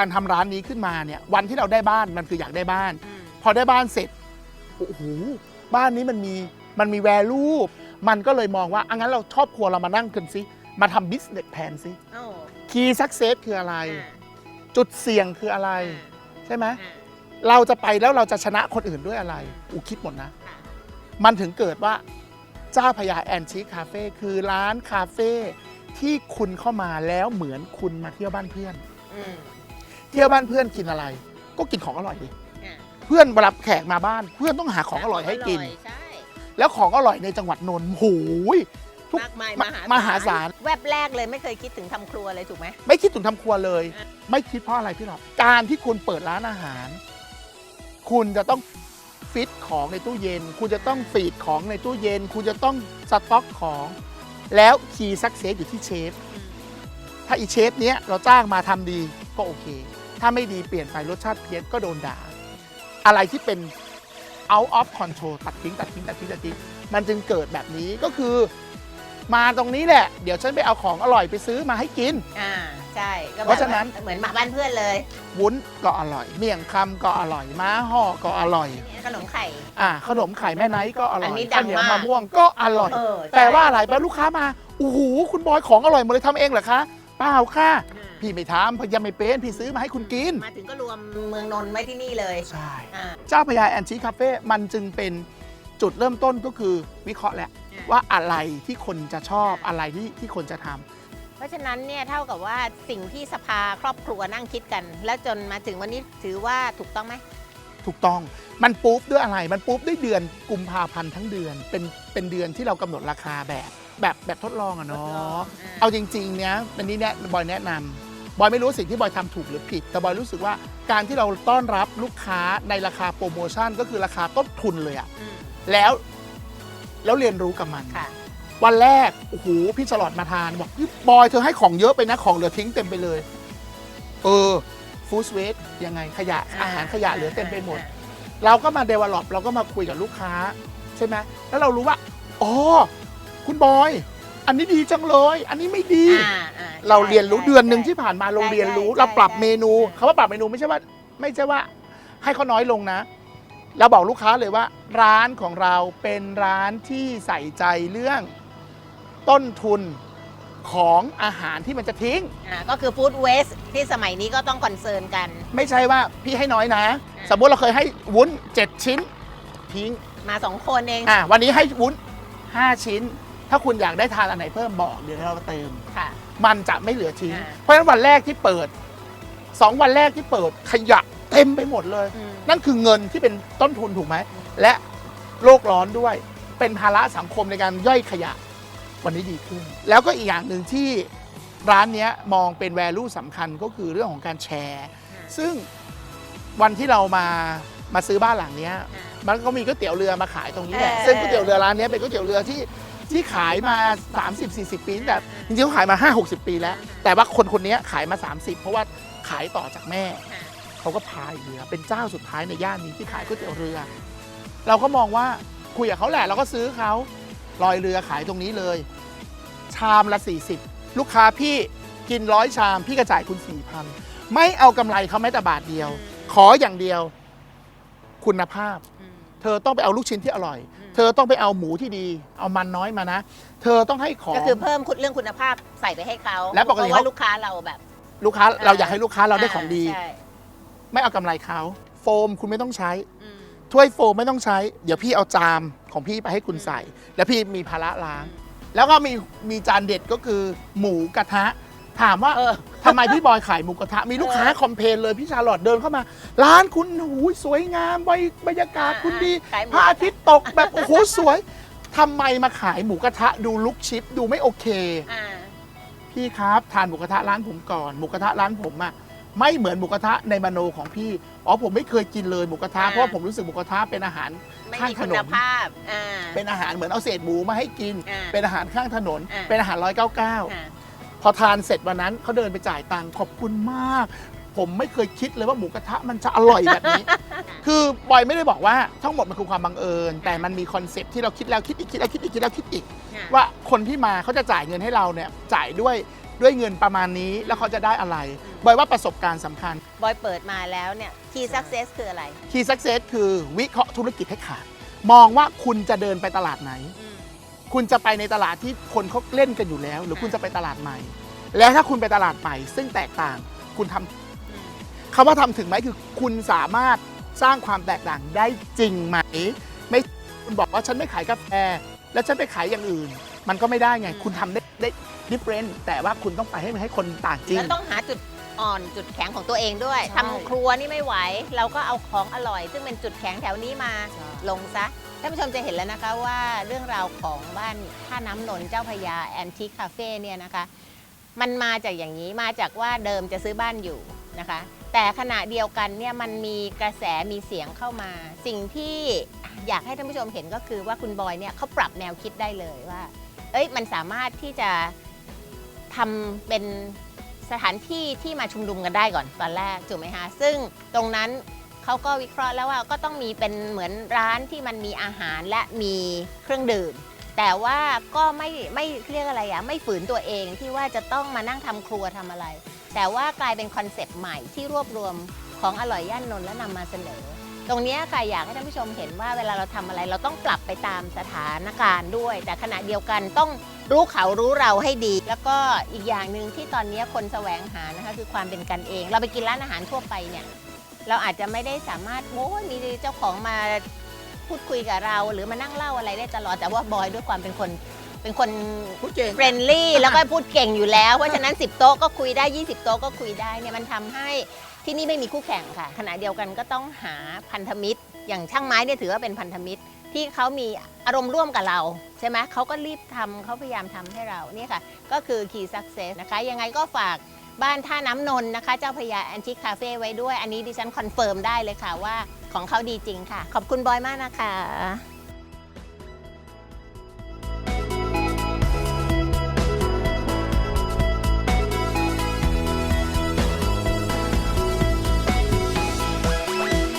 การทำร้านนี้ขึ้นมาเนี่ยวันที่เราได้บ้านมันคืออยากได้บ้าน อืมพอได้บ้านเสร็จโอ้โหบ้านนี้มันมีมันมีแวลูมันก็เลยมองว่าอังั้นเราครอบครัวเรามานั่งกันสิมาทำ business plan สิโอ้ key success คืออะไร อ่าจุดเสี่ยงคืออะไร อ่าใช่ไหมอ่าเราจะไปแล้วเราจะชนะคนอื่นด้วยอะไร อูคิดหมดนะค่ะมันถึงเกิดว่าเจ้าพญาแอนชิคคาเฟ่คือร้านคาเฟ่ที่คุณเข้ามาแล้วเหมือนคุณมาเที่ยวบ้านเพื่อน อืม เที่ยวบ้านเพื่อนกินอะไร ก็กินของอร่อยดิอ่าเพื่อนเวลาแขกมาบ้าน เพื่อนต้องหาของอร่อยให้กิน ใช่แล้วของอร่อยในจังหวัดนนท์โหย ทุก มากมายมามหาศาล แวบแรกเลยไม่เคยคิดถึงทำครัวเลยถูกไหม ไม่คิดถึงทำครัวเลย อะ ไม่คิดเพราะอะไรพี่หรอกการที่คุณเปิดร้านอาหาร คุณจะต้องฟิตของในตู้เย็น คุณจะต้องฟีดของในตู้เย็น คุณจะต้องสต็อกของ แล้วคีย์ซักเซสอยู่ที่เชฟอืมถ้าอีเชฟเนี้ยเราจ้างมาทำดีก็โอเค ถ้าไม่ดีเปลี่ยนไปรสชาติเพี้ยนก็โดนด่า อะไรที่เป็น out of control ตัดทิ้งตัดทิ้งตัดทิ้งตัดทิ้งมันจึงเกิดแบบนี้ก็คือมาตรงนี้แหละ เดี๋ยวฉันไปเอาของอร่อยไปซื้อมาให้กิน อ่าใช่ก็แบบเพราะฉะนั้น เหมือนมาบ้านเพื่อนเลยวุ้นก็อร่อย เมี่ยงคำก็อร่อยม้าห่อก็อร่อย ขนมไข่ อ่า ขนมไข่แม่ไนท์ก็อร่อัอยนนี้ดังข้าวเหนียวมากมะม่วงก็อร่อย เออใช่แปลว่าอะไรแปลลูกค้ามาโอ้โหคุณบอยของอร่อยหมดเลยทำเองเหรอคะเปล่าค่ะอ่า พี่ไม่ทำเพราะยังไม่เป็นพี่ซื้อมาให้คุณกิน มาถึงก็รวมเมืองนนท์ไว้ที่นี่เลย ใช่ อ่า เจ้าพญาแอนชีคาเฟ่ มันจึงเป็นจุดเริ่มต้นก็คือวิเคราะห์แหละอ่าว่าอะไรที่คนจะชอบอะไรที่ที่คนจะทำ เพราะฉะนั้นเนี่ยเท่ากับว่าสิ่งที่สภาครอบครัวนั่งคิดกัน แล้วจนมาถึงวันนี้ถือว่าถูกต้องไหม ถูกต้อง มันปุ๊บด้วยอะไร มันปุ๊บด้วยเดือนกุมภาพันธ์ทั้งเดือน เป็นเป็นเดือนที่เรากำหนดราคาแบบแบบแบบทดลองอะทดเนาลองะอ่า เอาจริงๆเนี้ยวันนี้เนี่ยบอยแนะนำ บอยไม่รู้สิ่งที่บอยทำถูกหรือผิด แต่บอยรู้สึกว่าการที่เราต้อนรับลูกค้าในราคาโปรโมชั่นก็คือราคาต้นทุนเลยอะอืมแล้วแล้วเรียนรู้กับมันค่ะวันแรกโอ้โหพี่ฉลอดมาทานบอกพี่บอยเธอให้ของเยอะไปนะของเหลือทิ้งเต็มไปเลย เออฟู้ดเวสยังไงขยะอาหารขยะเหลือเต็มไปหมด เราก็มาเดเวลลอปเราก็มาคุยกับลูกค้า ใช่ไหมแล้วเรารู้ว่าอ๋อคุณบอย อันนี้ดีจังเลย อันนี้ไม่ดี อ่าอ่เราเรียนรู้ใช่เดือนหนึ่งใช่ ที่ผ่านมาเราใช่เรียนรู้ ใช่เราปรับใช่เมนูใช่ คำว่าปรับเมนูไม่ใช่ว่า ไม่ใช่ว่า ให้เขาน้อยลงนะ เราบอกลูกค้าเลยว่า ร้านของเราเป็นร้านที่ใส่ใจเรื่อง ต้นทุนของอาหารที่มันจะทิ้ง อ่าก็คือฟู้ดเวสที่สมัยนี้ก็ต้องคอนเซิร์นกัน ไม่ใช่ว่าพี่ให้น้อยนะ อ่า สมมติเราเคยให้วุ้น 7 ชิ้น ทิ้งมาสองคนเอง อะวันนี้ให้วุ้น 5 ชิ้น ถ้าคุณอยากได้ทานอันไหนเพิ่มบอกเดี๋ยวเราเติม ค่ะ มันจะไม่เหลือทิ้ง อ่า เพราะฉะนั้นวันแรกที่เปิดสองวันแรกที่เปิดขยะเต็มไปหมดเลย อืม นั่นคือเงินที่เป็นต้นทุนถูกไหม และโลกร้อนด้วยเป็นภาระสังคมในการย่อยขยะวันนี้ดีขึ้น แล้วก็อีกอย่างหนึ่งที่ร้านเนี้ยมองเป็น value สำคัญก็คือเรื่องของการแชร์ซึ่งวันที่เรามามาซื้อบ้านหลังเนี้ย อ่า มันก็มีก๋วยเตี๋ยวเรือมาขายตรงนี้แหละ เออ ซึ่งก๋วยเตี๋ยวเรือร้านเนี้ยเป็นก๋วยเตี๋ยวเรือที่ ที่ขายมา 30-40 ปีตั้งแต่จริงๆเขาขายมา 5-60 ปีแล้ว แต่ว่าคนคนนี้ขายมา 30 เพราะว่าขายต่อจากแม่ค่ะเขาก็พายเรือ เป็นเจ้าสุดท้ายในย่านนี้ที่ขายก๋วยเตี๋ยวเรือ เราก็มองว่าคุยกับเขาแหละเราก็ซื้อเขาลอยเรือขายตรงนี้เลย ชามละ 40 ลูกค้าพี่กินร้อยชาม พี่กระจ่ายคุณ4,000ไม่เอากำไรเขาแม้แต่บาทเดียว ขออย่างเดียวคุณภาพอืมเธอต้องไปเอาลูกชิ้นที่อร่อยอืม เธอต้องไปเอาหมูที่ดี เอามันน้อยมานะ เธอต้องให้ของ ก็คือเพิ่มคุณเรื่องคุณภาพใส่ไปให้เขาและปกติเพราะว่าเขา ลูกค้าเราแบบลูกค้าเราอยากให้ลูกค้าเราได้ของดี ใช่ไม่เอากำไรเขาโฟมคุณไม่ต้องใช้ อืม ถ้วยโฟมไม่ต้องใช้ เดี๋ยวพี่เอาจามของพี่ไปให้คุณใส่ แล้วพี่มีภาระล้าง แล้วก็มีมีจานเด็ดก็คือหมูกระทะ ถามว่าเออ ทำไมพี่บอยขายหมูกระทะ มีลูกค้าเออคอมเพลนเลยพี่ชาลอตเดินเข้ามา ร้านคุณหูยสวยงามบรรบรรยากาศคุณดีขายหมูพระอาทิตย์ตกแบบโอ้โหสวยทำไมมาขายหมูกระทะดูลุกชิปดูไม่โอเค อ่าพี่ครับทานหมูกระทะร้านผมก่อนหมูกระทะร้านผมอะไม่เหมือนหมูกระทะในมโนของพี่อ๋อผมไม่เคยกินเลยหมูกระทะอ่าเพราะว่าผมรู้สึกหมูกระทะเป็นอาหาร ไม่ข้างมีถคุนณนภาพอ่า เป็นอาหารเหมือนเอาเศษหมูมาให้กิน อ่าเป็นอาหารข้างถนน อ่า เป็นอาหารร้อยเก้าเก้า อ่า พอทานเสร็จวันนั้นเขาเดินไปจ่ายตังค์ขอบคุณมาก ผมไม่เคยคิดเลยว่าหมูกระทะมันจะอร่อยแบบนี้ คือบอยไม่ได้บอกว่าทั้งหมดมันคือความบังเอิญ แต่มันมีคอนเซ็ปต์ที่เราคิดแล้วคิดอีกคิดแล้วคิดอีกคิดแล้วคิดอีกอ่าว่าคนที่มาเขาจะจ่ายเงินให้เราเนี่ยจ่ายด้วยด้วยเงินประมาณนี้แล้วเขาจะได้อะไรบอยว่าประสบการณ์สำคัญ บอยเปิดมาแล้วเนี่ย key success คืออะไร Key Success คือวิเคราะห์ธุรกิจให้ขาด มองว่าคุณจะเดินไปตลาดไหน คุณจะไปในตลาดที่คนเขาเล่นกันอยู่แล้ว หรือคุณจะไปตลาดใหม่ แล้วถ้าคุณไปตลาดใหม่ ซึ่งแตกต่างคุณทำคำว่าทำถึงไหมคือคุณสามารถสร้างความแตกต่างได้จริงไหม ไม่คุณบอกว่าฉันไม่ขายกาแฟ แล้วฉันไปขายอย่างอื่น มันก็ไม่ได้ไง คุณทำได้ได้ different แต่ว่าคุณต้องไปให้ให้คนต่างจริงแล้วต้องหาจุดอ่อนจุดแข็งของตัวเองด้วยใช่ทำครัวนี่ไม่ไหว เราก็เอาของอร่อย ซึ่งเป็นจุดแข็งแถวนี้มาลงซะ ท่านผู้ชมจะเห็นแล้วนะคะว่าเรื่องราวของบ้านท่าน้ำนนท์เจ้าพยาแอนทิคคาเฟ่เนี่ยนะคะ มันมาจากอย่างนี้มาจากว่าเดิมจะซื้อบ้านอยู่นะคะ แต่ขณะเดียวกันเนี่ยมันมีกระแสมีเสียงเข้ามา สิ่งที่อยากให้ท่านผู้ชมเห็นก็คือว่าคุณบอยเนี่ยเขาปรับแนวคิดได้เลยว่า เอ้ยมันสามารถที่จะทำเป็นสถานที่ที่มาชุมนุมกันได้ก่อนตอนแรกถูกไหมคะซึ่งตรงนั้น เขาก็วิเคราะห์แล้วว่าก็ต้องมีเป็นเหมือนร้านที่มันมีอาหารและมีเครื่องดื่ม แต่ว่าก็ไม่ไม่เรียกอะไรอะไม่ฝืนตัวเองที่ว่าจะต้องมานั่งทำครัวทำอะไร แต่ว่ากลายเป็นคอนเซปต์ใหม่ที่รวบรวมของอร่อยย่านนนท์และนำมาเสนอ ตรงเนี้ยค่ะอยากให้ท่านผู้ชมเห็นว่าเวลาเราทำอะไรเราต้องปรับไปตามสถานการณ์ด้วย แต่ขณะเดียวกันต้องรู้เขารู้เราให้ดี แล้วก็อีกอย่างหนึ่งที่ตอนเนี้ยคนแสวงหานะคะคือความเป็นกันเอง เราไปกินร้านอาหารทั่วไปเนี่ย เราอาจจะไม่ได้สามารถโอ้ยมีเจ้าของมาพูดคุยกับเรา หรือมานั่งเล่าอะไรได้ตลอดแต่ว่าบอยด้วยความเป็นคนเป็นคนพูดเก่ง เฟรนลี่ แล้วก็พูดเก่งอยู่แล้ว เพราะฉะนั้น 10 โต๊ะก็คุยได้ 20 โต๊ะก็คุยได้เนี่ยมันทำให้ที่นี่ไม่มีคู่แข่งค่ะ ขณะเดียวกันก็ต้องหาพันธมิตร อย่างช่างไม้เนี่ยถือว่าเป็นพันธมิตร ที่เขามีอารมณ์ร่วมกับเรา ใช่ไหมเขาก็รีบทำเขาพยายามทำให้เราเนี่ยค่ะ ก็คือ Key Success นะคะ ยังไงก็ฝาก บ้านท่าน้ำนนท์นะคะ เจ้าพระยาแอนทิคคาเฟ่ไว้ด้วย อันนี้ดิฉันคอนเฟิร์มได้เลยค่ะว่าของเขาดีจริงค่ะ ขอบคุณบอยมากนะคะ